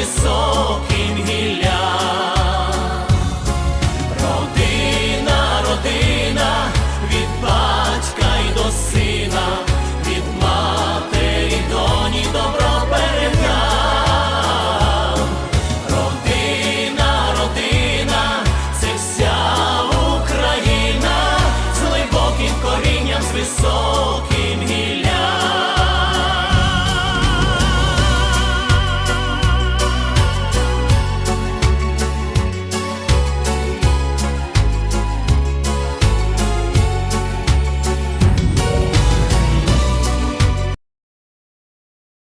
високим гіллям. Родина, родина, від батька й до сина, від матері доні добра.